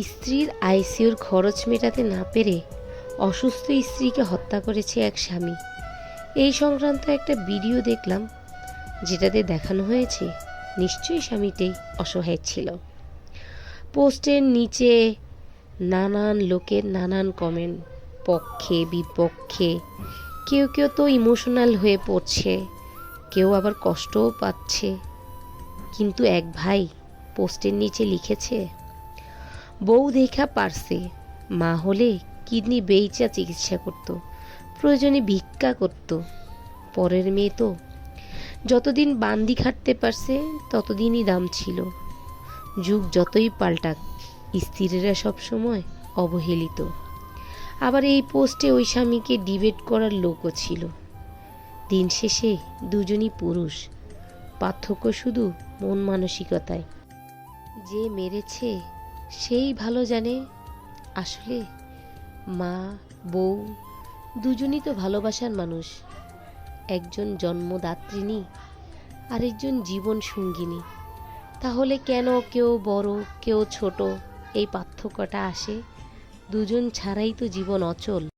স্ত্রীর আইসিইউর খরচ মেটাতে না পেরে অসুস্থ স্ত্রীকে হত্যা করেছে এক স্বামী। এই সংক্রান্ত একটা ভিডিও দেখলাম, যেটাতে দেখানো হয়েছে, নিশ্চয়ই স্বামীটাই অসহায় ছিল। পোস্টের নিচে নানান লোকের নানান কমেন্ট পক্ষে, বিপক্ষে, কেউ কেউ তো ইমোশনাল হয়ে পড়ছে, কেউ আবার কষ্টও পাচ্ছে। কিন্তু এক ভাই পোস্টের নিচে লিখেছে বউ দেখা পারছে। মা হলে কিডনি বেইচা চিকিৎসা করত, প্রয়োজনে ভিক্ষা করত। পরের মেয়ে তো যতদিন বান্দি খাটতে পারছে, ততদিনই দাম ছিল। যুগ যতই পাল্টাক, স্ত্রীরা সবসময় অবহেলিত। আবার এই পোস্টে ওই স্বামীকে ডিবেট করার লোকও ছিল। দিন শেষে দুজনই পুরুষ, পার্থক্য শুধু মন মানসিকতায়। যে মেরেছে সেই ভালো জানে আসলে মা, বউ দুজনই তো ভালোবাসার মানুষ। একজন জন্মদাত্রিনী আরেকজন জীবন সঙ্গিনী তাহলে কেন কেউ বড়, কেউ ছোট এই পার্থক্যটা আসে? দুজন ছাড়াই তো জীবন অচল।